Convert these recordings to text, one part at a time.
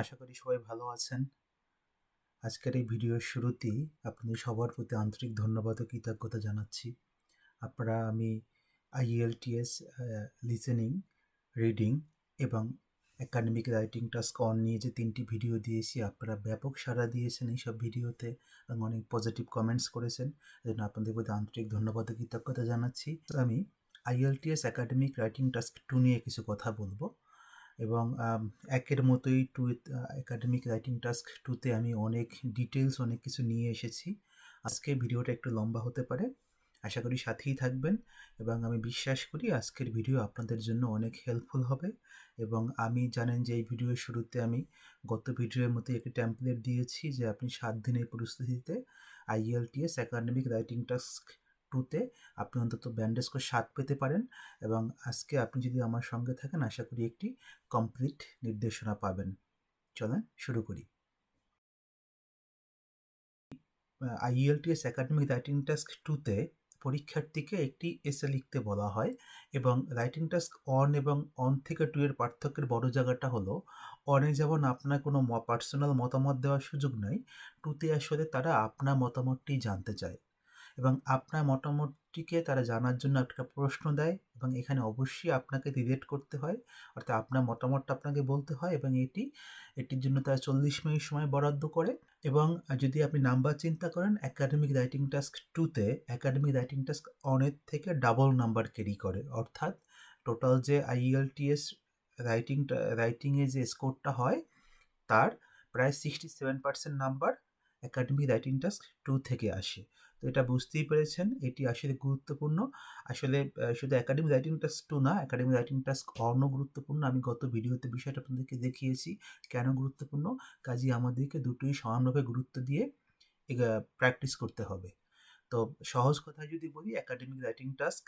আশা করি সবাই ভালো আছেন। আজকের এই ভিডিওর শুরুতেই আপনাদের সবার প্রতি আন্তরিক ধন্যবাদ ও কৃতজ্ঞতা জানাচ্ছি। আপনারা আমি আইএলটিএস লিসেনিং রিডিং এবং একাডেমিক রাইটিং টাস্ক অন নিয়ে যে তিনটি ভিডিও দিয়েছি, আপনারা ব্যাপক সাড়া দিয়েছেন এইসব ভিডিওতে এবং অনেক পজিটিভ কমেন্টস করেছেন। এজন্য আপনাদের প্রতি আন্তরিক ধন্যবাদ ও কৃতজ্ঞতা জানাচ্ছি। আমি IELTS academic writing task two নিয়ে কিছু কথা বলব। এবং একের মতোই টু একাডেমিক রাইটিং টাস্ক টুতে আমি অনেক ডিটেলস অনেক কিছু নিয়ে এসেছি। আজকে ভিডিওটা একটু লম্বা হতে পারে। আশা করি সাথেই থাকবেন এবং আমি বিশ্বাস করি আজকের ভিডিও আপনাদের জন্য অনেক হেল্পফুল হবে এবং আমি জানেন যে এই ভিডিওর শুরুতে আমি গত ভিডিওর মতো একটি ট্যাম্পলেট দিয়েছি যে আপনি সাত দিনের পরিস্থিতিতে আইএলটিএস একাডেমিক রাইটিং টাস্ক টুতে আপনি অন্তত ব্যান্ডেজ করে সাত পেতে পারেন এবং আজকে আপনি যদি আমার সঙ্গে থাকেন, আশা করি একটি কমপ্লিট নির্দেশনা পাবেন। চলেন শুরু করি। আইএলটিএস একাডেমিক রাইটিং টাস্ক টুতে পরীক্ষার্থীকে একটি এসে লিখতে বলা হয় এবং রাইটিং টাস্ক অন এবং অন থেকে টু এর পার্থক্যের বড় জায়গাটা হলো অনে যেমন আপনার কোনো পার্সোনাল মতামত দেওয়ার সুযোগ নাই টুতে আসলে তারা আপনার মতামতটি জানতে চায়। এবং আপনার মতামতটিকে তারা জানার জন্য একটা প্রশ্ন দেয় এবং এখানে অবশ্যই আপনাকে রিলেট করতে হয়। অর্থাৎ আপনার মতামতটা আপনাকে বলতে হয় এবং এটি, এটির জন্য তারা চল্লিশ মিনিট সময় বরাদ্দ করে। এবং যদি আপনি নাম্বার চিন্তা করেন একাডেমিক রাইটিং টাস্ক টুতে একাডেমিক রাইটিং টাস্ক অনের থেকে ডাবল নাম্বার ক্যারি করে। অর্থাৎ টোটাল যে আইএলটিএস রাইটিং রাইটিংয়ে যে স্কোরটা হয়, তার প্রায় sixty seven percent number academic writing task two থেকে আসে। তো এটা বুঝতেই পেরেছেন, এটি আসলে গুরুত্বপূর্ণ। আসলে শুধু একাডেমিক রাইটিং টাস্ক টু না একাডেমিক রাইটিং টাস্ক অনও গুরুত্বপূর্ণ। আমি গত ভিডিওতে বিষয়টা আপনাদেরকে দেখিয়েছি কেন গুরুত্বপূর্ণ। কাজে আমাদেরকে দুটোই সমানভাবে গুরুত্ব দিয়ে প্র্যাকটিস করতে হবে। তো সহজ কথায় যদি বলি একাডেমিক রাইটিং টাস্ক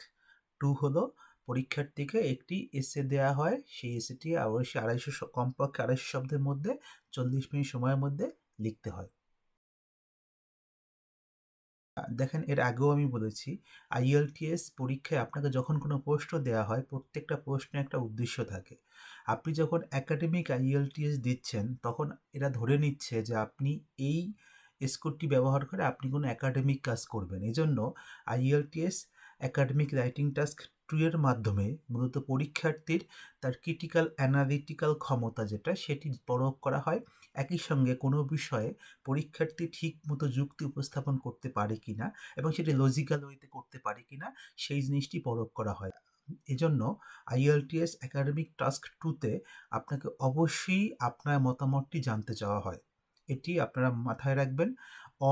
টু হলো পরীক্ষার্থীকে একটি এসে দেওয়া হয়। সেই এসেটি অবশ্যই আড়াইশো কমপক্ষে আড়াইশো শব্দের মধ্যে, চল্লিশ মিনিট সময়ের মধ্যে লিখতে হয়। দেখেন এর আগেও আমি বলেছি আইএলটিএস পরীক্ষায় আপনাকে যখন কোনো প্রশ্ন দেওয়া হয়, প্রত্যেকটা প্রশ্নে একটা উদ্দেশ্য থাকে। আপনি যখন একাডেমিক আইএলটিএস দিচ্ছেন, তখন এরা ধরে নিচ্ছে যে আপনি এই স্কোরটি ব্যবহার করে আপনি কোনো একাডেমিক কাজ করবেন। এই জন্য IELTS academic writing task two এর মাধ্যমে মূলত পরীক্ষার্থীর তার ক্রিটিক্যাল অ্যানালিটিক্যাল ক্ষমতা যেটা, সেটি পরখ করা হয়। একই সঙ্গে কোনো বিষয়ে পরীক্ষার্থী ঠিক মতো যুক্তি উপস্থাপন করতে পারে কি না এবং সেটি লজিক্যাল ওয়েতে করতে পারে কি না সেই জিনিসটি পরখ করা হয়। এজন্য আইএলটিএস একাডেমিক টাস্ক টুতে আপনাকে অবশ্যই আপনার মতামতটি জানতে চাওয়া হয়। এটি আপনারা মাথায় রাখবেন।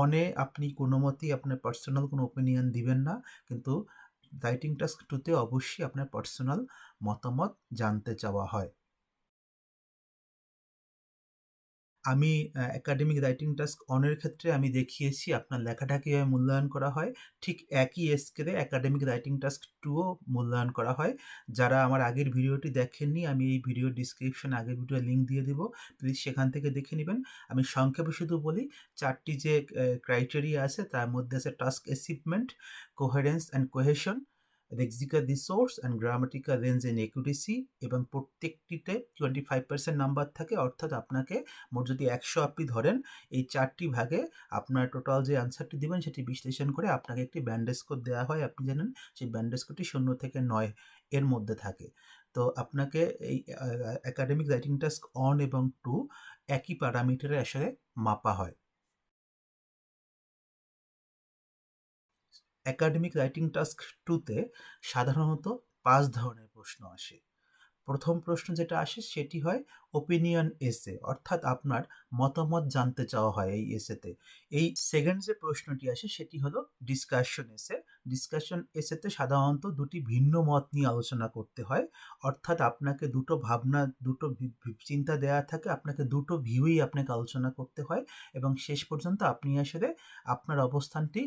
অনে আপনি কোনো মতেই আপনার পার্সোনাল কোনো ওপিনিয়ন দিবেন না, কিন্তু রাইটিং টাস্ক টুতে অবশ্যই আপনার পার্সোনাল মতামত জানতে চাওয়া হয়। আমি একাডেমিক রাইটিং টাস্ক অনের ক্ষেত্রে আমি দেখিয়েছি আপনার লেখাটা কীভাবে মূল্যায়ন করা হয়। ঠিক একই স্কেলে একাডেমিক রাইটিং টাস্ক টুও মূল্যায়ন করা হয়। যারা আমার আগের ভিডিওটি দেখেননি, আমি এই ভিডিও ডিসক্রিপশন আগের ভিডিও লিঙ্ক দিয়ে দিব। প্লিজ সেখান থেকে দেখে নেবেন। আমি সংক্ষেপে শুধু বলি, চারটি যে ক্রাইটেরিয়া আছে, তার মধ্যে আছে task achievement coherence and cohesion lexical resource and grammatical range and accuracy এবং প্রত্যেকটিতে টোয়েন্টি ফাইভ পার্সেন্ট নাম্বার থাকে, অর্থাৎ আপনাকে মোট যদি একশো আপনি ধরেন, এই চারটি ভাগে আপনার টোটাল যে আনসারটি দেবেন, সেটি বিশ্লেষণ করে আপনাকে একটি ব্যান্ড স্কোর দেওয়া হয়। আপনি জানেন, সেই ব্যান্ড স্কোরটি শূন্য থেকে নয় এর মধ্যে থাকে। তো আপনাকে এই একাডেমিক রাইটিং টাস্ক অন এবং টু একই প্যারামিটারে আসলে মাপা হয়। একাডেমিক রাইটিং টাস্ক টুতে সাধারণত পাঁচ ধরনের প্রশ্ন আসে। প্রথম প্রশ্ন যেটা আসে সেটি হয় ওপিনিয়ন এসে অর্থাৎ আপনার মতামত জানতে চাওয়া হয় এই এসেতে এই সেকেন্ড যে প্রশ্নটি আসে, সেটি হলো ডিসকাশন এসে ডিসকাশন এসেতে সাধারণত দুটি ভিন্ন মত নিয়ে আলোচনা করতে হয়। অর্থাৎ আপনাকে দুটো ভাবনা, দুটো চিন্তা দেওয়া থাকে, আপনাকে দুটো ভিউই আপনাকে আলোচনা করতে হয় এবং শেষ পর্যন্ত আপনি আসলে আপনার অবস্থানটি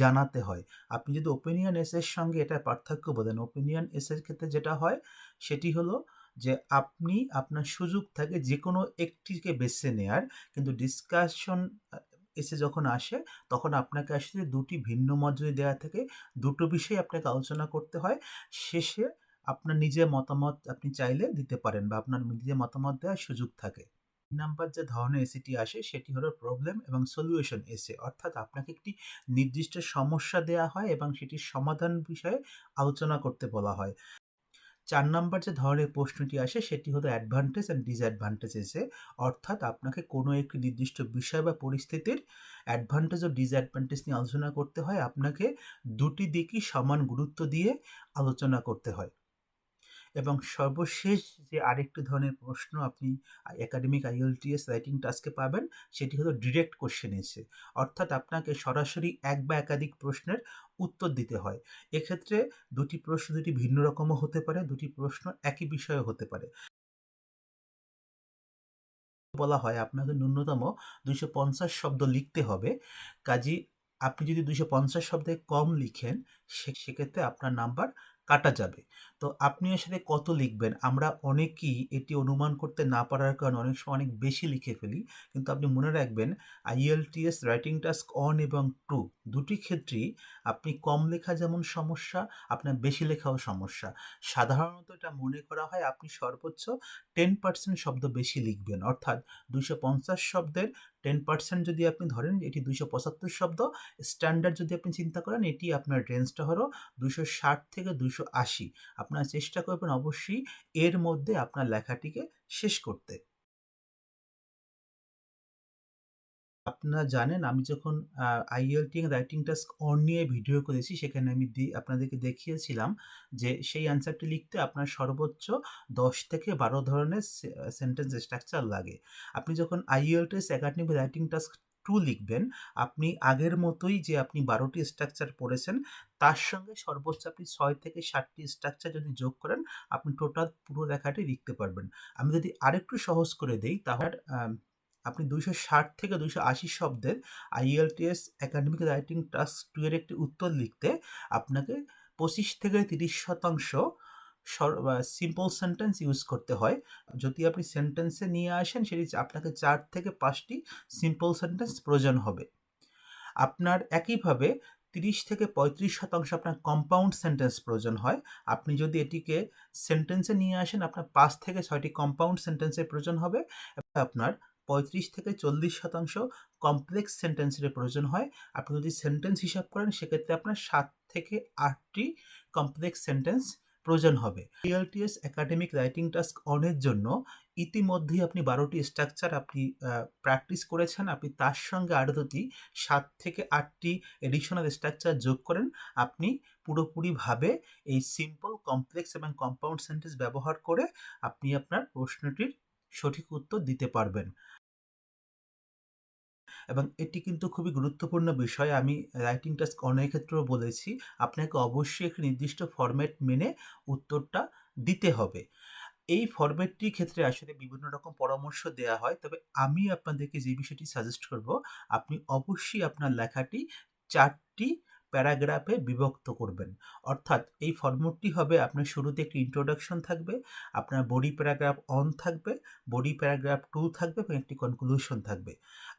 জানাতে হয়। আপনি যদি ওপিনিয়ন এসের সঙ্গে এটা পার্থক্য বলেন ওপিনিয়ন এসের ক্ষেত্রে যেটা হয়, সেটি হলো যে আপনি, আপনার সুযোগ থাকে যে কোনো একটিকে বেছে নেয়ার। কিন্তু ডিসকাশন এসে যখন আসে, তখন আপনাকে আসলে দুটি ভিন্ন মত দেওয়া থাকে, দুটো বিষয়ে আপনাকে আলোচনা করতে হয়। শেষে আপনার নিজের মতামত আপনি চাইলে দিতে পারেন বা আপনার নিজের মতামত দেওয়ার সুযোগ থাকে। নাম্বার যে ধরনের এসিটি আসে, সেটি হলো প্রবলেম এবং সলিউশন এসে অর্থাৎ আপনাকে একটি নির্দিষ্ট সমস্যা দেয়া হয় এবং সেটির সমাধান বিষয়ে আলোচনা করতে বলা হয়। চার নাম্বার যে ধরনের প্রশ্নটি আসে, সেটি হলো অ্যাডভান্টেজ অ্যান্ড ডিসঅ্যাডভান্টেজেসে অর্থাৎ আপনাকে কোনো একটি নির্দিষ্ট বিষয় বা পরিস্থিতির অ্যাডভান্টেজ ও ডিসঅ্যাডভান্টেজ নিয়ে আলোচনা করতে হয়। আপনাকে দুটি দিকই সমান গুরুত্ব দিয়ে আলোচনা করতে হয়। এবং সর্বশেষ যে আরেকটি ধরনের প্রশ্ন আপনি একাডেমিক আইএলটিএস রাইটিং টাস্কে পাবেন, সেটি হলো ডিরেক্ট কোশ্চেন এসে। অর্থাৎ আপনাকে সরাসরি এক বা একাধিক প্রশ্নের উত্তর দিতে হয়। এক্ষেত্রে দুটি প্রশ্ন, দুটি ভিন্ন রকমও হতে পারে, দুটি প্রশ্ন একই বিষয়ে হতে পারে। বলা হয় আপনাকে ন্যূনতম দুইশো পঞ্চাশ শব্দ লিখতে হবে। কাজী আপনি যদি দুইশো পঞ্চাশ শব্দে কম লিখেন সেক্ষেত্রে আপনার নাম্বার কাটা যাবে। তো আপনি আসলে কত লিখবেন? আমরা অনেকেই এটি অনুমান করতে না পারার কারণে অনেক সময় অনেক বেশি লিখে ফেলি। কিন্তু আপনি মনে রাখবেন আইএলটিএস রাইটিং টাস্ক অন এবং টু দুটি ক্ষেত্রেই আপনি কম লেখা যেমন সমস্যা, আপনার বেশি লেখাও সমস্যা। সাধারণত এটা মনে করা হয় আপনি সর্বোচ্চ টেন পার্সেন্ট শব্দ বেশি লিখবেন। অর্থাৎ দুশো পঞ্চাশ শব্দের টেন পার্সেন্ট যদি আপনি ধরেন, এটি দুশো পঁচাত্তর শব্দ। স্ট্যান্ডার্ড যদি আপনি চিন্তা করেন, এটি আপনার রেঞ্জটা হলো দুশো ষাট থেকে দুশো আশি। আপনার চেষ্টা করবেন অবশ্যই এর মধ্যে আপনার লেখাটিকে শেষ করতে। আপনারা জানেন আমি যখন আইএলটি রাইটিং টাস্ক অন নিয়ে ভিডিও করেছি, সেখানে আমি আপনাদেরকে দেখিয়েছিলাম যে সেই অ্যান্সারটি লিখতে আপনার সর্বোচ্চ দশ থেকে বারো ধরনের সেন্টেন্স স্ট্রাকচার লাগে। আপনি যখন IELTS academy writing task two লিখবেন। আপনি আগের মতোই যে আপনি বারোটি স্ট্রাকচার পড়েছেন, তার সঙ্গে সর্বোচ্চ আপনি ছয় থেকে ষাটটি স্ট্রাকচার যদি যোগ করেন, আপনি টোটাল পুরো লেখাটি লিখতে পারবেন। আমি যদি আরেকটু সহজ করে দেই, তাহলে আপনি দুইশো ষাট থেকে দুইশো আশি শব্দের IELTS academic writing task two এর একটি উত্তর লিখতে, আপনাকে পঁচিশ থেকে তিরিশ শতাংশ সিম্পল সেন্টেন্স ইউজ করতে হয়। যদি আপনি সেন্টেন্সে নিয়ে আসেন, সেটি আপনাকে চার থেকে পাঁচটি সিম্পল সেন্টেন্স প্রয়োজন হবে। আপনার একইভাবে তিরিশ থেকে পঁয়ত্রিশ শতাংশ আপনার কম্পাউন্ড সেন্টেন্স প্রয়োজন হয়। আপনি যদি এটিকে সেন্টেন্সে নিয়ে আসেন, আপনার পাঁচ থেকে ছয়টি কম্পাউন্ড সেন্টেন্সের প্রয়োজন হবে। আপনার পঁয়ত্রিশ থেকে চল্লিশ শতাংশ কমপ্লেক্স সেন্টেন্সের প্রয়োজন হয়। আপনি যদি সেন্টেন্স হিসাব করেন, সেক্ষেত্রে আপনার সাত থেকে আটটি কমপ্লেক্স সেন্টেন্স প্রয়োজন হবে। টিএলটিএস একাডেমিক রাইটিং টাস্ক অনের জন্য ইতিমধ্যেই আপনি বারোটি স্ট্রাকচার আপনি প্র্যাকটিস করেছেন। আপনি তার সঙ্গে আরও দুটি সাত থেকে আটটি এডিশনাল স্ট্রাকচার যোগ করেন, আপনি পুরোপুরিভাবে এই সিম্পল কমপ্লেক্স এবং কম্পাউন্ড সেন্টেন্স ব্যবহার করে আপনি আপনার প্রশ্নটির সঠিক উত্তর দিতে পারবেন। এবং এটি কিন্তু খুবই গুরুত্বপূর্ণ বিষয়। আমি রাইটিং টাস্ক অনেক ক্ষেত্রেও বলেছি, আপনাকে অবশ্যই একটি নির্দিষ্ট ফরম্যাট মেনে উত্তরটা দিতে হবে। এই ফরম্যাটটির ক্ষেত্রে আসলে বিভিন্ন রকম পরামর্শ দেওয়া হয়, তবে আমি আপনাদেরকে যে বিষয়টি সাজেস্ট করব, আপনি অবশ্যই আপনার লেখাটি চারটি প্যারাগ্রাফে বিভক্ত করবেন। অর্থাৎ এই ফর্মুটটি হবে আপনার শুরুতে একটি ইন্ট্রোডাকশন থাকবে, আপনার বডি প্যারাগ্রাফ অন থাকবে বডি প্যারাগ্রাফ টু থাকবে এবং একটি কনক্লুশন থাকবে।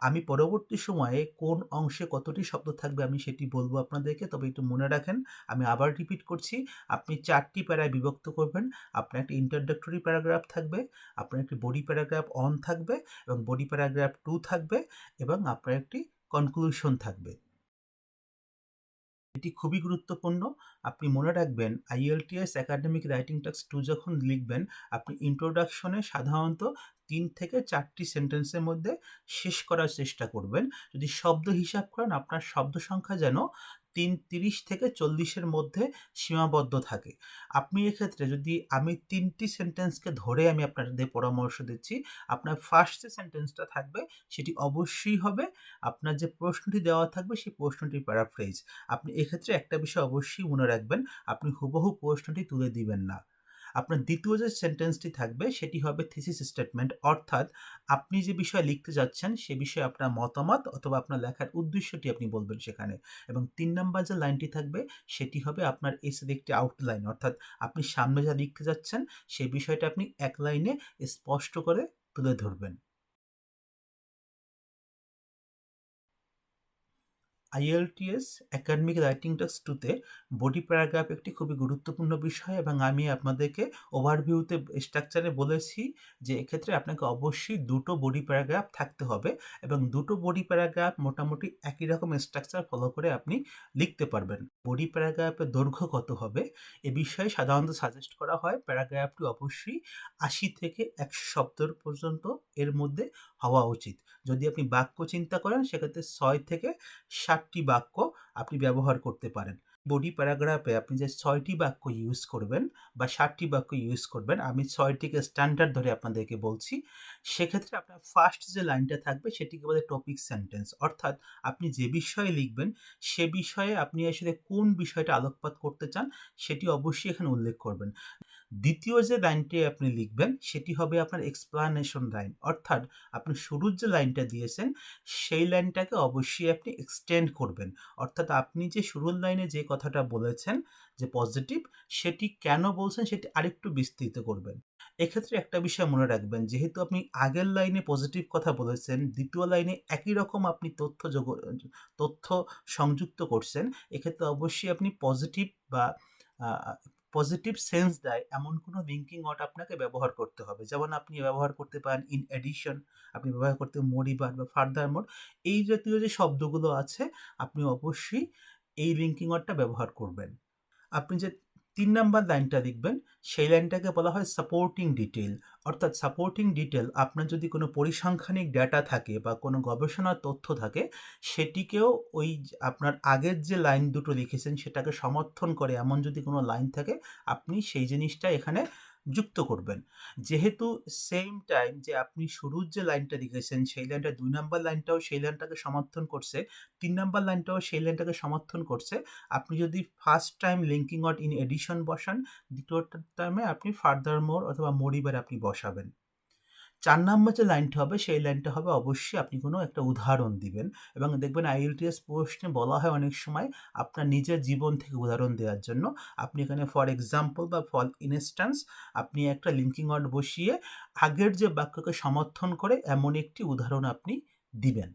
আমি পরবর্তী সময়ে কোন অংশে কতটি শব্দ থাকবে আমি সেটি বলব আপনাদেরকে, তবে একটু মনে রাখেন, আমি আবার রিপিট করছি, আপনি চারটি প্যারায় বিভক্ত করবেন, আপনার একটি ইন্ট্রোডাক্টরি প্যারাগ্রাফ থাকবে, আপনার একটি বডি প্যারাগ্রাফ অন থাকবে এবং বডি প্যারাগ্রাফ টু থাকবে এবং আপনার একটি কনক্লুশন থাকবে। এটি খুবই গুরুত্বপূর্ণ। আপনি মনে রাখবেন IELTS academic writing task two যখন লিখবেন, আপনি ইন্ট্রোডাকশনে সাধারণত তিন থেকে চারটি সেন্টেন্সের মধ্যে শেষ করার চেষ্টা করবেন। যদি শব্দ হিসাব করেন, আপনার শব্দ সংখ্যা যেন তিন তিরিশ থেকে চল্লিশের মধ্যে সীমাবদ্ধ থাকে। আপনি এক্ষেত্রে যদি আমি তিনটি সেন্টেন্সকে ধরে আমি আপনাদের পরামর্শ দিচ্ছি, আপনার ফার্স্ট যে সেন্টেন্সটা থাকবে সেটি অবশ্যই হবে। আপনার যে প্রশ্নটি দেওয়া থাকবে সেই প্রশ্নটির প্যারাফ্রেজ আপনি এক্ষেত্রে একটা বিষয় অবশ্যই মনে রাখবেন, আপনি হুবহু প্রশ্নটি তুলে দিবেন না। আপনার দ্বিতীয় যে সেন্টেন্সটি থাকবে, সেটি হবে থিসিস স্টেটমেন্ট অর্থাৎ আপনি যে বিষয়ে লিখতে যাচ্ছেন, সে বিষয়ে আপনার মতামত অথবা আপনার লেখার উদ্দেশ্যটি আপনি বলবেন সেখানে। এবং তিন নম্বর যে লাইনটি থাকবে, সেটি হবে আপনার এসের একটি আউটলাইন অর্থাৎ আপনি সামনে যা লিখতে যাচ্ছেন সেই বিষয়টা আপনি এক লাইনে স্পষ্ট করে তুলে ধরবেন। আইএলটিএস একাডেমিক রাইটিং টেক্সট টুতে বডি প্যারাগ্রাফ একটি খুবই গুরুত্বপূর্ণ বিষয় এবং আমি আপনাদেরকে ওভারভিউতে স্ট্রাকচারে বলেছি যে এক্ষেত্রে আপনাকে অবশ্যই দুটো বডি প্যারাগ্রাফ থাকতে হবে এবং দুটো বডি প্যারাগ্রাফ মোটামুটি একই রকম স্ট্রাকচার ফলো করে আপনি লিখতে পারবেন। বডি প্যারাগ্রাফের দৈর্ঘ্য কত হবে? এ বিষয়ে সাধারণত সাজেস্ট করা হয় প্যারাগ্রাফটি অবশ্যই আশি থেকে একশো শব্দের পর্যন্ত এর মধ্যে হওয়া উচিত। যদি আপনি বাক্য চিন্তা করেন সেক্ষেত্রে ছয় থেকে ষাটটি বাক্য আপনি ব্যবহার করতে পারেন। বডি প্যারাগ্রাফে আপনি যে ছয়টি বাক্য ইউজ করবেন বা ষাটটি বাক্য ইউজ করবেন, আমি ছয়টিকে স্ট্যান্ডার্ড ধরে আপনাদেরকে বলছি। সেক্ষেত্রে আপনার ফার্স্ট যে লাইনটা থাকবে, সেটিকে বলে টপিক সেন্টেন্স অর্থাৎ আপনি যে বিষয়ে লিখবেন, সে বিষয়ে আপনি আসলে কোন বিষয়টা আলোকপাত করতে চান, সেটি অবশ্যই এখানে উল্লেখ করবেন। দ্বিতীয় যে লাইনটি আপনি লিখবেন, সেটি হবে আপনার এক্সপ্লানেশন লাইন অর্থাৎ আপনি শুরুর যে লাইনটা দিয়েছেন, সেই লাইনটাকে অবশ্যই আপনি এক্সটেন্ড করবেন। অর্থাৎ আপনি যে শুরুর লাইনে যে কথাটা বলেছেন, যে পজিটিভ সেটি কেন বলছেন, সেটি আরেকটু বিস্তৃত করবেন। এক্ষেত্রে একটা বিষয় মনে রাখবেন, যেহেতু আপনি আগের লাইনে পজিটিভ কথা বলেছেন, দ্বিতীয় লাইনে একই রকম আপনি তথ্য যোগ, তথ্য সংযুক্ত করছেন, এক্ষেত্রে অবশ্যই আপনি পজিটিভ বা পজিটিভ সেন্স দেয়, এমন কোনো লিঙ্কিং ওয়ার্ড আপনাকে ব্যবহার করতে হবে। যেমন আপনি ব্যবহার করতে পারেন ইন এডিশন আপনি ব্যবহার করতে মরিবার বা ফার্দার মোর এই জাতীয় যে শব্দগুলো আছে, আপনি অবশ্যই এই লিঙ্কিং ওয়ার্ডটা ব্যবহার করবেন। আপনি যে তিন নাম্বার লাইনটা দেখবেন, সেই লাইনটাকে বলা হয় সাপোর্টিং ডিটেল অর্থাৎ সাপোর্টিং ডিটেল আপনার যদি কোনো পরিসংখ্যানিক ডেটা থাকে বা কোনো গবেষণার তথ্য থাকে, সেটিকেও ওই আপনার আগের যে লাইন দুটো লিখেছেন, সেটাকে সমর্থন করে এমন যদি কোনো লাইন থাকে, আপনি সেই জিনিসটা এখানে যুক্ত করবেন। যেহেতু সেম টাইম যে আপনি শুরুর যে লাইনটা লিখেছেন সেই লাইনটা দুই নাম্বার লাইনটাও সেই লাইনটাকে সমর্থন করছে, তিন নাম্বার লাইনটাও সেই লাইনটাকে সমর্থন করছে। আপনি যদি first time linking out in addition বসান, দ্বিতীয় টাইমে আপনি ফার্দার মোর অথবা মরিবার আপনি বসাবেন। চার নম্বর যে লাইনটা হবে, সেই লাইনটা হবে অবশ্যই আপনি কোনো একটা উদাহরণ দিবেন। এবং দেখবেন আইএলটিএস প্রশ্নে বলা হয় অনেক সময় আপনার নিজের জীবন থেকে উদাহরণ দেওয়ার জন্য। আপনি এখানে ফর এক্সাম্পল বা ফর ইনস্ট্যান্স আপনি একটা লিঙ্কিং ওয়ার্ড বসিয়ে আগের যে বাক্যকে সমর্থন করে এমন একটি উদাহরণ আপনি দিবেন।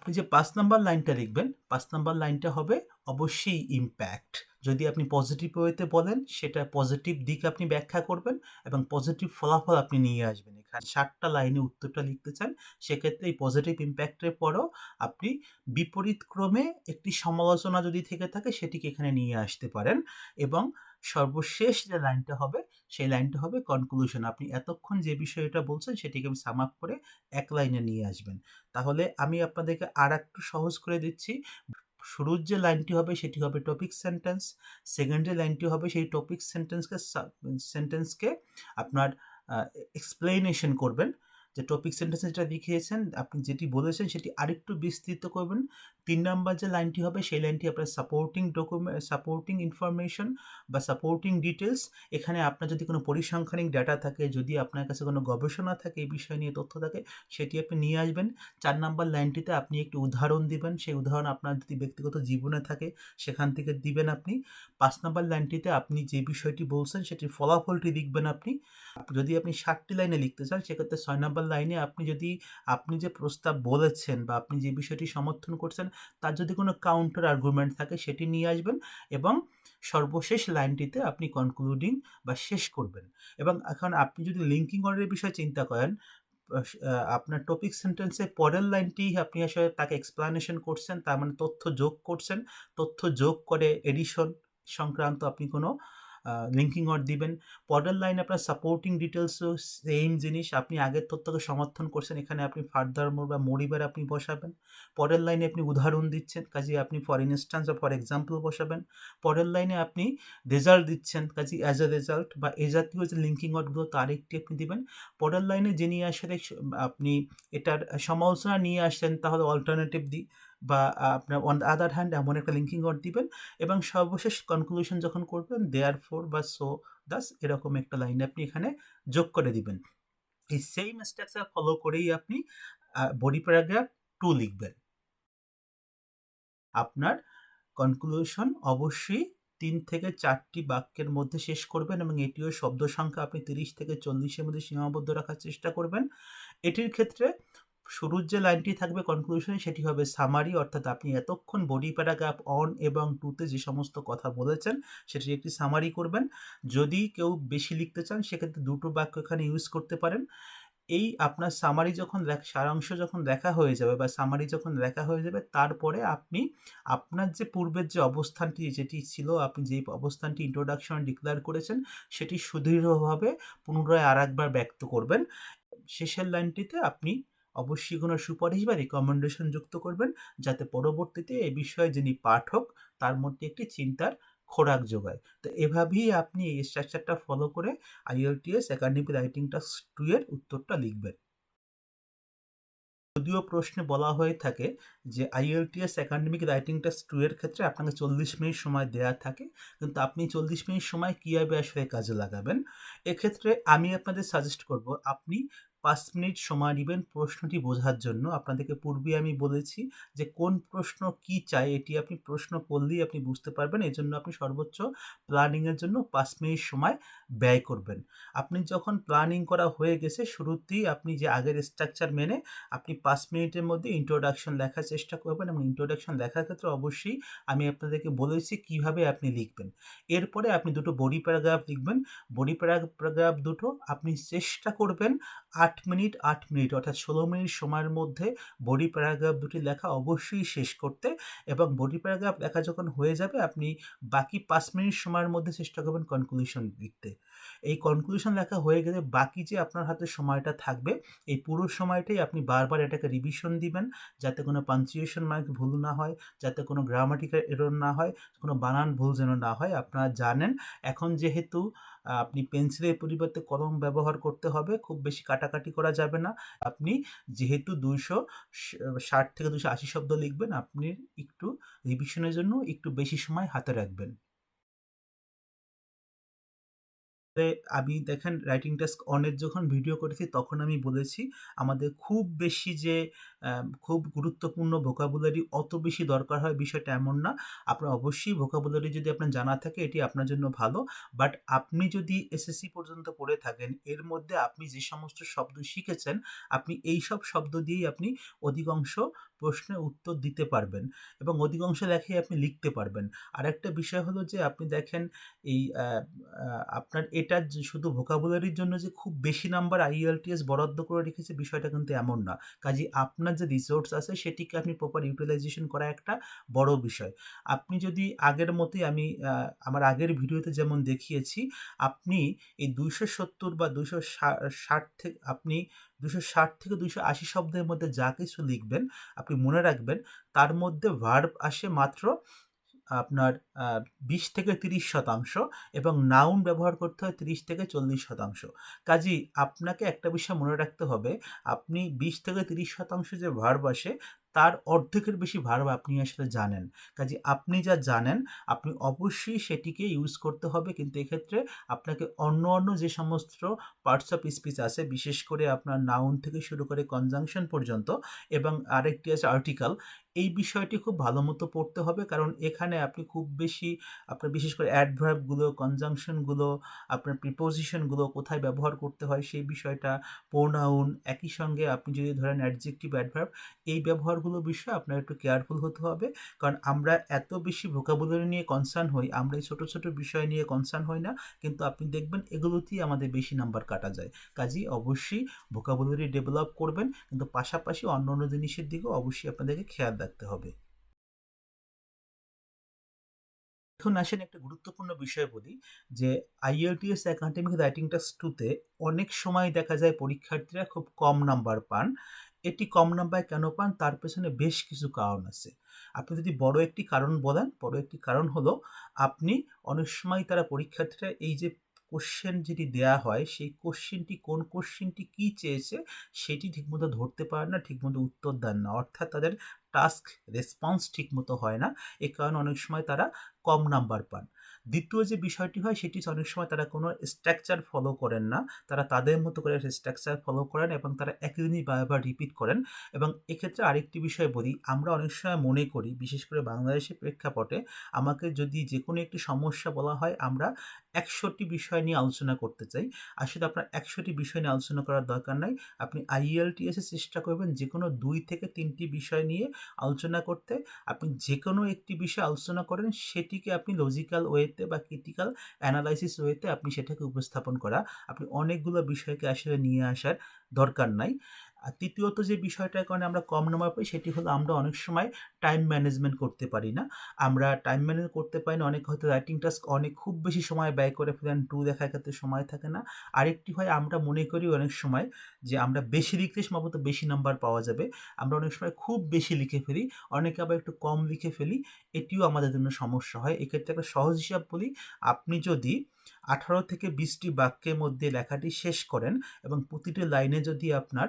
আপনি যে পাঁচ নাম্বার লাইনটা লিখবেন, পাঁচ নাম্বার লাইনটা হবে অবশ্যই ইম্প্যাক্ট যদি আপনি পজিটিভ ওয়েতে বলেন, সেটা পজিটিভ দিক আপনি ব্যাখ্যা করবেন এবং পজিটিভ ফলাফল আপনি নিয়ে আসবেন। এখানে ষাটটা লাইনে উত্তরটা লিখতে চান, সেক্ষেত্রে এই পজিটিভ ইম্প্যাক্টের পরও আপনি বিপরীত ক্রমে একটি সমালোচনা যদি থেকে থাকে, সেটিকে এখানে নিয়ে আসতে পারেন এবং সর্বশেষ যে লাইনটা হবে, সেই লাইনটা হবে কনক্লুশন আপনি এতক্ষণ যে বিষয়টা বলছেন, সেটিকে আমি সাম আপ করে এক লাইনে নিয়ে আসবেন। তাহলে আমি আপনাদেরকে আর একটু সহজ করে দিচ্ছি। শুরুর যে লাইনটি হবে সেটি হবে টপিক সেন্টেন্স সেকেন্ড যে লাইনটি হবে সেই টপিক সেন্টেন্সকে সেন্টেন্সকে আপনার এক্সপ্লেনেশন করবেন। যে টপিক সেন্টেন্সে যেটা লিখিয়েছেন, আপনি যেটি বলেছেন সেটি আরেকটু বিস্তৃত করবেন। তিন নাম্বার যে লাইনটি হবে, সেই লাইনটি আপনার সাপোর্টিং ডকুমেন্ট সাপোর্টিং ইনফরমেশন বা সাপোর্টিং ডিটেলস এখানে আপনার যদি কোনো পরিসংখ্যানিক ডাটা থাকে, যদি আপনার কাছে কোনো গবেষণা থাকে, এই বিষয় নিয়ে তথ্য থাকে, সেটি আপনি নিয়ে আসবেন। চার নাম্বার লাইনটিতে আপনি একটি উদাহরণ দিবেন। সেই উদাহরণ আপনার যদি ব্যক্তিগত জীবনে থাকে, সেখান থেকে দিবেন আপনি। পাঁচ নাম্বার লাইনটিতে আপনি যে বিষয়টি বলছেন, সেটির ফলাফলটি লিখবেন আপনি। যদি আপনি ষাটটি লাইনে লিখতে চান, সেক্ষেত্রে ছয় নাম্বার লাইনে আপনি যদি, আপনি যে প্রস্তাব বলেছেন বা আপনি যে বিষয়টি সমর্থন করছেন, তার যদি কোনো কাউন্টার আর্গুমেন্ট থাকে, সেটি নিয়ে আসবেন এবং সর্বশেষ লাইনটিতে আপনি কনক্লুডিং বা শেষ করবেন। এবং এখন আপনি যদি লিঙ্কিং অর্ডারের বিষয়ে চিন্তা করেন আপনার টপিক সেন্টেন্সের পরের লাইনটি আপনি আসলে তাকে এক্সপ্লানেশন করছেন, তার মানে তথ্য যোগ করছেন, তথ্য যোগ করে এডিশন সংক্রান্ত আপনি কোনো লিঙ্কিং ওয়ার্ড দিবেন। পরের লাইনে আপনার সাপোর্টিং ডিটেলসও সেম জিনিস। আপনি আগের তথ্যকে সমর্থন করছেন, এখানে আপনি ফার্দার মোর বা মরিবার আপনি বসাবেন। পরের লাইনে আপনি উদাহরণ দিচ্ছেন, কাজে আপনি ফর ইনস্ট্যান্স বা ফর এক্সাম্পল বসাবেন। পরের লাইনে আপনি রেজাল্ট দিচ্ছেন, কাজে অ্যাজ এ রেজাল্ট বা এ জাতীয় যে লিঙ্কিং ওয়ার্ডগুলো তার একটি আপনি দিবেন। পরের লাইনে যিনি আসলে আপনি এটার সমালোচনা নিয়ে আসছেন তাহলে অল্টারনেটিভ দিই বা আপনার অন দ্য আদার হ্যান্ড এমন একটা লিঙ্কিং ওয়ার্ড দিবেন এবং সর্বশেষ কনক্লুশন যখন করবেন দেয়ার ফোর বা সো দাস এরকম একটা লাইন আপনি এখানে যোগ করে দিবেন। এই সেম স্ট্রাকচার ফলো করেই আপনি বডি প্যারাগ্রাফ টু লিখবেন। আপনার কনক্লুশন অবশ্যই তিন থেকে চারটি বাক্যের মধ্যে শেষ করবেন এবং এটিও শব্দ সংখ্যা আপনি তিরিশ থেকে চল্লিশের মধ্যে সীমাবদ্ধ রাখার চেষ্টা করবেন। এটির ক্ষেত্রে শুরুর যে লাইনটি থাকবে কনক্লুশনে সেটি হবে সামারি অর্থাৎ আপনি এতক্ষণ বডি প্যারাগ্রাফ অন এবং টুতে যে সমস্ত কথা বলেছেন, সেটি একটি সামারি করবেন। যদি কেউ বেশি লিখতে চান, সেক্ষেত্রে দুটো বাক্য এখানে ইউজ করতে পারেন। এই আপনার সামারি যখন সারাংশ যখন দেখা হয়ে যাবে বা সামারি যখন দেখা হয়ে যাবে, তারপরে আপনি আপনার যে পূর্বের যে অবস্থানটি, যেটি ছিল, আপনি যে অবস্থানটি ইন্ট্রোডাকশন ডিক্লেয়ার করেছেন, সেটি সুদৃঢ়ভাবে পুনরায় আর একবার ব্যক্ত করবেন। শেষের লাইনটিতে আপনি অবশ্যই কোনো সুপারিশ বা রিকমেন্ডেশন যুক্ত করবেন যাতে পরবর্তীতে এ বিষয়ে যিনি পাঠক, তার মধ্যে একটি চিন্তার খোরাক যোগায়। তো এভাবেই আপনি এই স্ট্রাকচারটা ফলো করে IELTS academic writing task two এর উত্তরটা লিখবেন। যদিও প্রশ্নে বলা হয়ে থাকে যে IELTS academic writing test two এর ক্ষেত্রে আপনাকে চল্লিশ মিনিট সময় দেওয়া থাকে, কিন্তু আপনি চল্লিশ মিনিট সময় কীভাবে আসলে কাজে লাগাবেন? এক্ষেত্রে আমি আপনাদের সাজেস্ট করব, আপনি পাঁচ মিনিট সময় নেবেন প্রশ্নটি বোঝার জন্য। আপনাদেরকে পূর্বে আমি বলেছি যে কোন প্রশ্ন কি চাই, এটি আপনি প্রশ্ন করলেই আপনি বুঝতে পারবেন। এই জন্য আপনি সর্বোচ্চ প্ল্যানিংয়ের জন্য পাঁচ মিনিট সময় ব্যয় করবেন। আপনি যখন প্ল্যানিং করা হয়ে গেছে, শুরুতেই আপনি যে আগের স্ট্রাকচার মেনে আপনি পাঁচ মিনিটের মধ্যে ইন্ট্রোডাকশন লেখার চেষ্টা করবেন এবং ইন্ট্রোডাকশন লেখার ক্ষেত্রে অবশ্যই আমি আপনাদেরকে বলেছি কীভাবে আপনি লিখবেন। এরপরে আপনি দুটো বডি প্যারাগ্রাফ লিখবেন। বডি প্যারাগ্রাফ দুটো আপনি চেষ্টা করবেন আট মিনিট, আট মিনিট, অর্থাৎ ষোলো মিনিট সময়ের মধ্যে বডি প্যারাগ্রাফ দুটি লেখা অবশ্যই শেষ করতে এবং বডি প্যারাগ্রাফ লেখা যখন হয়ে যাবে, আপনি বাকি পাঁচ মিনিট সময়ের মধ্যে চেষ্টা করবেন কনক্লুশন লিখতে এই কনক্লুশন লেখা হয়ে গেলে বাকি যে আপনার হাতে সময়টা থাকবে, এই পুরো সময়টাই আপনি বারবার এটাকে রিভিশন দিবেন, যাতে কোনো পাঞ্চুয়েশন মার্ক ভুল না হয়, যাতে কোনো গ্রামাটিক্যাল এরর না হয়, কোনো বানান ভুল যেন না হয়। আপনারা জানেন, এখন যেহেতু আপনি পেন্সিলের পরিবর্তে কলম ব্যবহার করতে হবে, খুব বেশি কাটাকাটি করা যাবে না। আপনি যেহেতু দুইশো ষাট থেকে দুশো আশি শব্দ লিখবেন, আপনি একটু রিভিশনের জন্য একটু বেশি সময় হাতে রাখবেন। আমি দেখেন রাইটিং টাস্ক অনের যখন ভিডিও করেছি, তখন আমি বলেছি, আমাদের খুব বেশি যে খুব গুরুত্বপূর্ণ ভোকাবুলারি অত বেশি দরকার হয় বিষয়টা এমন না। আপনার অবশ্যই ভোকাবুলারি যদি আপনার জানা থাকে, এটি আপনার জন্য ভালো। বাট আপনি যদি এসএসসি পর্যন্ত পড়ে থাকেন, এর মধ্যে আপনি যে সমস্ত শব্দ শিখেছেন, আপনি এই সব শব্দ দিয়েই আপনি অধিকাংশ প্রশ্নের উত্তর দিতে পারবেন এবং অধিকাংশ লেখাই আপনি লিখতে পারবেন। আর একটা বিষয় হলো যে, আপনি দেখেন এই আপনার এটা শুধু ভোকাবুলারির জন্য যে খুব বেশি নাম্বার আইএলটিএস বরাদ্দ করে রেখেছে, বিষয়টা কিন্তু এমন না। কাজে আপনার যে রিসোর্স আছে সেটিকে আপনি প্রপার ইউটিলাইজেশন করা একটা বড় বিষয়। আপনি যদি আগের মতোই আমি আমার আগের ভিডিওতে যেমন দেখিয়েছি, আপনি এই দুইশো সত্তর বা দুইশো ষাট থেকে আপনি দুশো ষাট থেকে দুশো আশি শব্দের মধ্যে যা কিছু লিখবেন, আপনি মনে রাখবেন, তার মধ্যে ভার্ব আসে মাত্র আপনার বিশ থেকে তিরিশ শতাংশ এবং নাউন ব্যবহার করতে হয় তিরিশ থেকে চল্লিশ শতাংশ। কাজেই আপনাকে একটা বিষয় মনে রাখতে হবে, আপনি বিশ থেকে তিরিশ শতাংশ যে ভার্ব আসে, তার অর্ধেকের বেশি ভার্ব আপনি আসলে জানেন। কাজে, আপনি যা জানেন, আপনি অবশ্যই সেটিকে ইউজ করতে হবে, কিন্তু এক্ষেত্রে আপনাকে অন্য অন্য যে সমস্ত পার্টস অফ স্পিচ আছে, বিশেষ করে আপনার নাউন থেকে শুরু করে কনজাংশন পর্যন্ত এবং আরেকটি আছে আর্টিকেল এই বিষয়টি খুব ভালো মতো পড়তে হবে। কারণ এখানে আপনি খুব বেশি আপনার বিশেষ করে অ্যাডভার্বগুলো কনজাংশনগুলো আপনার প্রিপোজিশনগুলো কোথায় ব্যবহার করতে হয় সেই বিষয়টা প্রোনাউন একই সঙ্গে আপনি যদি ধরেন অ্যাডজেক্টিভ অ্যাডভার্ব এই ব্যবহারগুলো বিষয়ে আপনার একটু কেয়ারফুল হতে হবে। কারণ আমরা এত বেশি ভোকাবুলারি নিয়ে কনসার্ন হই, আমরা এই ছোটো ছোটো বিষয় নিয়ে কনসার্ন হই না। কিন্তু আপনি দেখবেন এগুলোতেই আমাদের বেশি নাম্বার কাটা যায়। কাজেই অবশ্যই ভোকাবুলারি ডেভেলপ করবেন। কিন্তু পাশাপাশি অন্য অন্য জিনিসের দিকেও অবশ্যই আপনাদেরকে খেয়াল রাখতে হবে। এখন আসেন একটা গুরুত্বপূর্ণ বিষয় বলি যে আইএলটিএস একাডেমিক রাইটিং টেস্ট টুতে অনেক সময় দেখা যায় পরীক্ষার্থীরা খুব কম নাম্বার পান। এটি কম নাম্বার কেন পান? তার পেছনে বেশ কিছু কারণ আছে। আপনি যদি বড় একটি কারণ বলেন, বড় একটি কারণ হলো আপনি অনেক সময় তারা পরীক্ষার্থীরা এই যে কোশ্চেন যেটি দেয়া হয়, সেই কোশ্চেনটি কোন কোশ্চেনটি কী চেয়েছে, সেটি ঠিকমতো ধরতে পারে না, ঠিকমতো উত্তর দেন না। অর্থাৎ তাদের টাস্ক রেসপন্স ঠিকমতো হয় না। এ কারণে অনেক সময় তারা কম নাম্বার পান। দ্বিতীয় যে বিষয়টি হয়, সেটি অনেক সময় তারা কোনো স্ট্রাকচার ফলো করেন না, তারা তাদের মতো করে স্ট্রাকচার ফলো করেন এবং তারা একই জিনিস বারবার রিপিট করেন এবং এক্ষেত্রে আরেকটি বিষয় বলি, আমরা অনেক সময় মনে করি, বিশেষ করে বাংলাদেশের প্রেক্ষাপটে, আমাকে যদি যে কোনো একটি সমস্যা বলা হয়, আমরা একশোটি বিষয় নিয়ে আলোচনা করতে চাই। আসলে আপনার একশোটি বিষয় নিয়ে আলোচনা করার দরকার নাই। আপনি আইএলটিএসে চেষ্টা করবেন যে কোনো দুই থেকে তিনটি বিষয় নিয়ে আলোচনা করতে। আপনি যে কোনো একটি বিষয় আলোচনা করেন, সেটিকে আপনি লজিক্যাল ওয়েতে বা ক্রিটিক্যাল অ্যানালাইসিস ওয়েতে আপনি সেটাকে উপস্থাপন করা। আপনি অনেকগুলো বিষয়কে আসলে নিয়ে আসার দরকার নাই। আর তৃতীয়ত যে বিষয়টার কারণে আমরা কম নাম্বার পাই সেটি হলো আমরা অনেক সময় টাইম ম্যানেজমেন্ট করতে পারি না। আমরা টাইম ম্যানেজ করতে পারি না, অনেক হয়তো রাইটিং টাস্ক অনেক খুব বেশি সময় ব্যয় করে ফেলেন টু দেখার ক্ষেত্রে সময় থাকে না। আরেকটি হয় আমরা মনে করি অনেক সময় যে আমরা বেশি লিখতে সম্ভবত বেশি নাম্বার পাওয়া যাবে। আমরা অনেক সময় খুব বেশি লিখে ফেলি, অনেকে আবার একটু কম লিখে ফেলি, এটিও আমাদের জন্য সমস্যা হয়। এক্ষেত্রে একটা সহজ হিসাব বলি, আপনি যদি আঠারো থেকে বিশটি বাক্যের মধ্যে লেখাটি শেষ করেন এবং প্রতিটি লাইনে যদি আপনার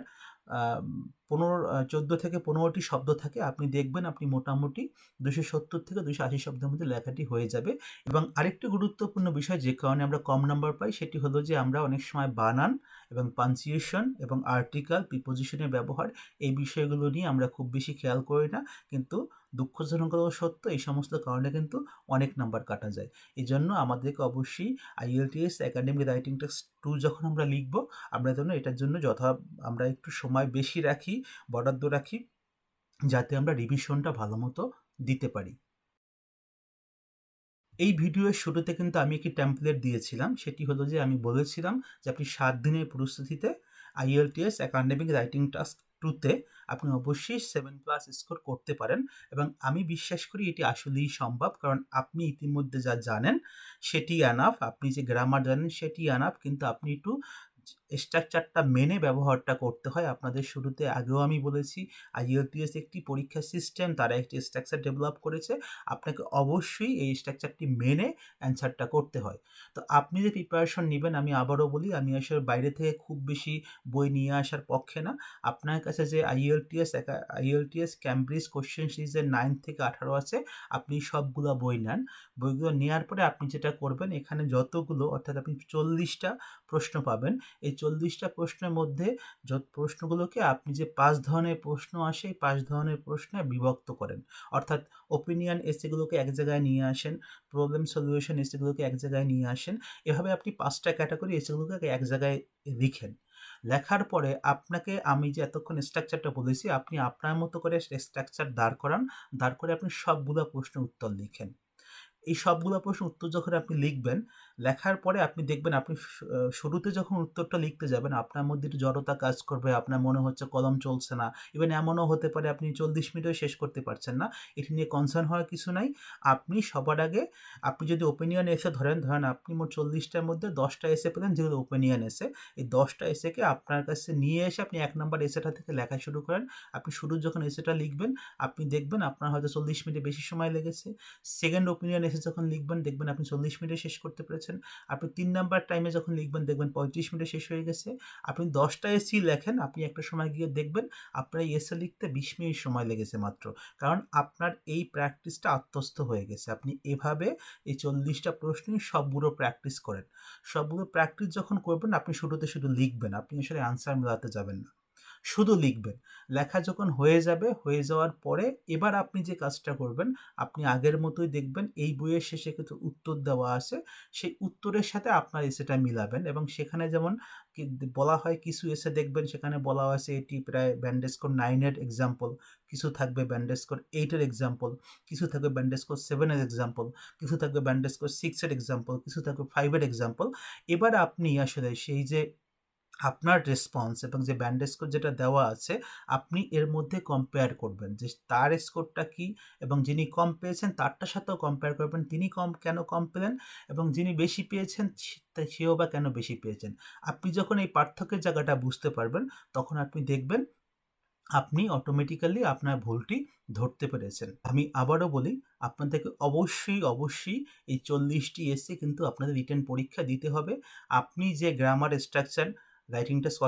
পনেরো চোদ্দ থেকে পনেরোটি শব্দ থাকে, আপনি দেখবেন আপনি মোটামুটি দুশো সত্তর থেকে দুশো আশি শব্দের মধ্যে লেখাটি হয়ে যাবে। এবং আরেকটি গুরুত্বপূর্ণ বিষয় যে কারণে আমরা কম নাম্বার পাই, সেটি হলো যে আমরা অনেক সময় বানান এবং পাঞ্চুয়েশন এবং আর্টিকেল, প্রিপোজিশনের ব্যবহার, এই বিষয়গুলো নিয়ে আমরা খুব বেশি খেয়াল করি না। কিন্তু দুঃখজনক সত্য, এই সমস্ত কারণে কিন্তু অনেক নাম্বার কাটা যায়। এই জন্য আমাদেরকে অবশ্যই IELTS academic writing text two যখন আমরা লিখব, আমরা যেন এটার জন্য যথা, আমরা একটু সময় বেশি রাখি, বরাদ্দ রাখি, যাতে আমরা রিভিশনটা ভালো মতো দিতে পারি। এই ভিডিওর শুরুতে কিন্তু আমি একটি ট্যাম্পলেট দিয়েছিলাম, সেটি হলো যে আমি বলেছিলাম যে আপনি সাত দিনের প্রস্তুতিতে আইএলটিএস একাডেমিক রাইটিং টাস্ক টুতে আপনি অবশ্যই সেভেন প্লাস স্কোর করতে পারেন এবং আমি বিশ্বাস করি এটি আসলেই সম্ভব কারণ আপনি ইতিমধ্যে যা জানেন সেটি অ্যানাফ আপনি যে গ্রামার জানেন সেটি অ্যানাফ কিন্তু আপনি একটু স্ট্রাকচারটা মেনে ব্যবহারটা করতে হয়। আপনাদের শুরুতে আগেও আমি বলেছি আইএলটিএস একটি পরীক্ষা সিস্টেম তারা একটি স্ট্রাকচার ডেভেলপ করেছে। আপনাকে অবশ্যই এই স্ট্রাকচারটি মেনে অ্যান্সারটা করতে হয়। তো আপনি যে প্রিপারেশন নেবেন, আমি আবারও বলি, আমি আসলে বাইরে থেকে খুব বেশি বই নিয়ে আসার পক্ষে না। আপনার কাছে যে আইএলটিএস আইএলটিএস ক্যামব্রিজ কোশ্চেন সিরিজের নাইন থেকে আঠারো আছে, আপনি সবগুলো বই নেন। বইগুলো নেওয়ার পরে আপনি যেটা করবেন, এখানে যতগুলো, অর্থাৎ আপনি চল্লিশটা প্রশ্ন পাবেন। এই চল্লিশটা প্রশ্নের মধ্যে যত প্রশ্নগুলোকে আপনি যে পাঁচ ধরনের প্রশ্ন আসে, এই পাঁচ ধরনের প্রশ্নে বিভক্ত করেন। অর্থাৎ ওপিনিয়ন এসেগুলোকে এক জায়গায় নিয়ে আসেন প্রবলেম সলিউশন এসেগুলোকে এক জায়গায় নিয়ে আসেন, এভাবে আপনি পাঁচটা ক্যাটাগরি এসেগুলোকে এক জায়গায় লিখেন। লেখার পরে আপনাকে আমি যে এতক্ষণ স্ট্রাকচারটা বলেছি, আপনি আপনার মতো করে স্ট্রাকচার দাঁড় করান, দাঁড় করে আপনি সবগুলো প্রশ্নের উত্তর লিখেন। এই সবগুলো প্রশ্ন উত্তর যখন আপনি লিখবেন লেখার পরে আপনি দেখবেন আপনি শুরুতে যখন উত্তরটা লিখতে যাবেন, আপনার মধ্যে একটু জড়তা কাজ করবে, আপনার মনে হচ্ছে কলম চলছে না। ইভেন এমনও হতে পারে আপনি চল্লিশ মিনিটেও শেষ করতে পারছেন না। এটি নিয়ে কনসার্ন হওয়ার কিছু নাই। আপনি সবার আগে, আপনি যদি ওপিনিয়ন এসে ধরেন ধরেন আপনি মোট চল্লিশটার মধ্যে দশটা এসে পেলেন যেগুলো ওপিনিয়ন এসে এই দশটা এসেকে আপনার কাছে নিয়ে এসে আপনি এক নম্বর এসেটা থেকে লেখা শুরু করেন। আপনি শুরু যখন এসেটা লিখবেন, আপনি দেখবেন আপনার হয়তো চল্লিশ মিনিটে বেশি সময় লেগেছে। সেকেন্ড ওপিনিয়ন এসে যখন লিখবেন, দেখবেন আপনি চল্লিশ মিনিটে শেষ করতে পেরেছেন। আপনি তিন নাম্বার টাইমে যখন লিখবেন, দেখবেন পঁয়ত্রিশ মিনিটে শেষ হয়ে গেছে। আপনি দশটা এসি লেখেন, আপনি একটা সময় গিয়ে দেখবেন আপনার এসে লিখতে বিশ মিনিট সময় লেগেছে মাত্র। কারণ আপনার এই প্র্যাকটিসটা আত্মস্থ হয়ে গেছে। আপনি এভাবে এই চল্লিশটা প্রশ্নই সবগুলো প্র্যাকটিস করেন। সবগুলো প্র্যাকটিস যখন করবেন, আপনি শুরুতে শুধু লিখবেন, আপনি আসলে অ্যান্সার মেলাতে যাবেন না। শুধু লিখবেন। লেখা যখন হয়ে যাবে, হয়ে যাওয়ার পরে এবার আপনি যে কাজটা করবেন, আপনি আগের মতোই দেখবেন এই বইয়ের শেষে কিন্তু উত্তর দেওয়া আছে। সেই উত্তরের সাথে আপনার এসেটা মিলাবেন এবং সেখানে যেমন বলা হয় কিছু এসে দেখবেন, সেখানে বলা হয়েছে এটি প্রায় ব্যান্ডেস্কোর নাইনের এক্সাম্পল কিছু থাকবে ব্যান্ডেস্কোর এইটের এক্সাম্পল কিছু থাকবে ব্যান্ডেস্কোর সেভেনের এক্সাম্পল কিছু থাকবে ব্যান্ডেস্কোর সিক্সের এক্সাম্পল কিছু থাকবে ফাইভের এক্সাম্পল এবার আপনি আসলে সেই যে আপনার রেসপন্স এবং যে ব্যান্ড স্কোর যেটা দেওয়া আছে, আপনি এর মধ্যে কম্পেয়ার করবেন যে তার স্কোরটা কি এবং যিনি কম পেয়েছেন তারটার সাথেও কম্পেয়ার করবেন, তিনি কম কেন কম পেলেন এবং যিনি বেশি পেয়েছেন সেও বা কেন বেশি পেয়েছেন। আপনি যখন এই পার্থক্যের জায়গাটা বুঝতে পারবেন, তখন আপনি দেখবেন আপনি অটোমেটিক্যালি আপনার ভুলটি ধরতে পেরেছেন। আমি আবারও বলি, আপনাদেরকে অবশ্যই অবশ্যই এই চল্লিশটি এসে কিন্তু আপনাদের রিটার্ন পরীক্ষা দিতে হবে। আপনি যে গ্রামার স্ট্রাকচার রাইটিং টেস্ট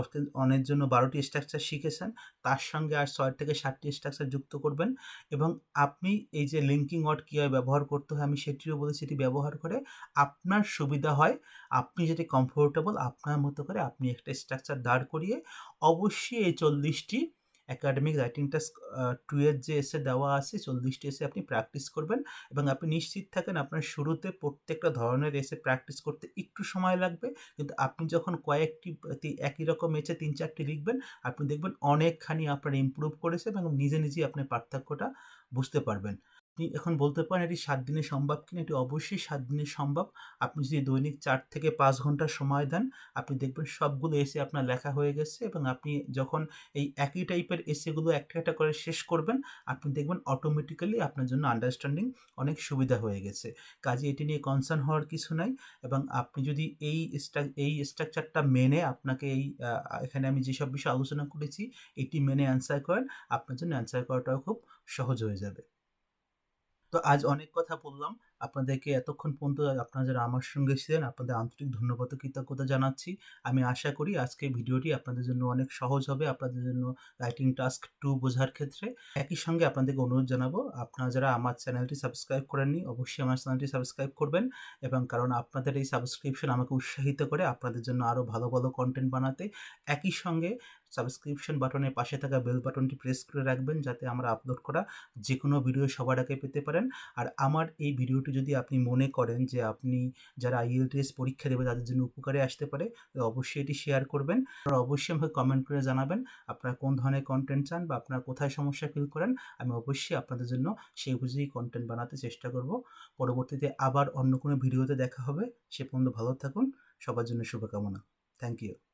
অনের জন্য বারোটি স্ট্রাকচার শিখেছেন। তার সঙ্গে আর ছয় থেকে সাতটি স্ট্রাকচার যুক্ত করবেন এবং আপনি এই যে লিঙ্কিং ওয়ার্ড কীভাবে ব্যবহার করতে হয়, আমি সেটিও বলেছি সেটি ব্যবহার করে আপনার সুবিধা হয়। আপনি যেটি কমফোর্টেবল আপনার মতো করে আপনি একটা স্ট্রাকচার দাঁড় করিয়ে অবশ্যই এই চল্লিশটি একাডেমিক রাইটিং টাস্ক টু এর যে এসে দেওয়া আছে, চল্লিশটি এসে আপনি প্র্যাকটিস করবেন এবং আপনি নিশ্চিত থাকেন আপনার শুরুতে প্রত্যেকটা ধরনের এসে প্র্যাকটিস করতে একটু সময় লাগবে। কিন্তু আপনি যখন কয়েকটি একই রকম এসে তিন চারটি লিখবেন, আপনি দেখবেন অনেকখানি আপনার ইম্প্রুভ করেছে এবং নিজে নিজেই আপনি পার্থক্যটা বুঝতে পারবেন। আপনি এখন বলতে পারেন এটি সাত দিনে সম্ভব কিনা? এটি অবশ্যই সাত দিনে সম্ভব। আপনি যদি দৈনিক চার থেকে পাঁচ ঘণ্টা সময় দেন, আপনি দেখবেন সবগুলো এসে আপনার লেখা হয়ে গেছে এবং আপনি যখন এই একই টাইপের এসেগুলো একটা একটা করে শেষ করবেন, আপনি দেখবেন অটোমেটিক্যালি আপনার জন্য আন্ডারস্ট্যান্ডিং অনেক সুবিধা হয়ে গেছে। কাজে এটি নিয়ে কনসার্ন হওয়ার কিছু নাই এবং আপনি যদি এই এই স্ট্রাকচারটা মেনে আপনাকে এই এখানে আমি যেসব বিষয়ে আলোচনা করেছি, এটি মেনে অ্যান্সার করেন, আপনার জন্য অ্যান্সার করাটাও খুব সহজ হয়ে যাবে। আজ অনেক কথা বললাম। আপনাদেরকে এতক্ষণ পর্যন্ত আপনারা যারা আমার সঙ্গে ছিলেন, আপনাদের আন্তরিক ধন্যবাদ কৃতজ্ঞতা জানাচ্ছি। আমি আশা করি আজকে ভিডিওটি আপনাদের জন্য অনেক সহজ হবে, আপনাদের জন্য রাইটিং টাস্ক টু বোঝার ক্ষেত্রে। একই সঙ্গে আপনাদেরকে অনুরোধ জানাব, আপনারা যারা আমার চ্যানেলটি সাবস্ক্রাইব করেননি, অবশ্যই আমার চ্যানেলটি সাবস্ক্রাইব করবেন এবং কারণ আপনাদের এই সাবস্ক্রিপশন আমাকে উৎসাহিত করে আপনাদের জন্য আরও ভালো ভালো কন্টেন্ট বানাতে। একই সঙ্গে সাবস্ক্রিপশন বাটনের পাশে থাকা বেল বাটনটি প্রেস করে রাখবেন, যাতে আমরা আপলোড করা যে কোনো ভিডিও সবার আগে পেতে পারেন। আর আমার এই ভিডিওটি যদি আপনি মনে করেন যে আপনি যারা আইএলটিএস পরীক্ষা দেবে তাদের জন্য উপকারে আসতে পারে অবশ্যই এটি শেয়ার করবেন। আর অবশ্যই আমাকে কমেন্ট করে জানাবেন আপনারা কোন ধরনের কন্টেন্ট চান বা আপনারা কোথায় সমস্যা ফিল করেন। আমি অবশ্যই আপনাদের জন্য সেই বুঝেই কন্টেন্ট বানাতে চেষ্টা করব। পরবর্তীতে আবার অন্য কোনো ভিডিওতে দেখা হবে। সে পর্যন্ত ভালো থাকুন। সবার জন্য শুভকামনা। Thank you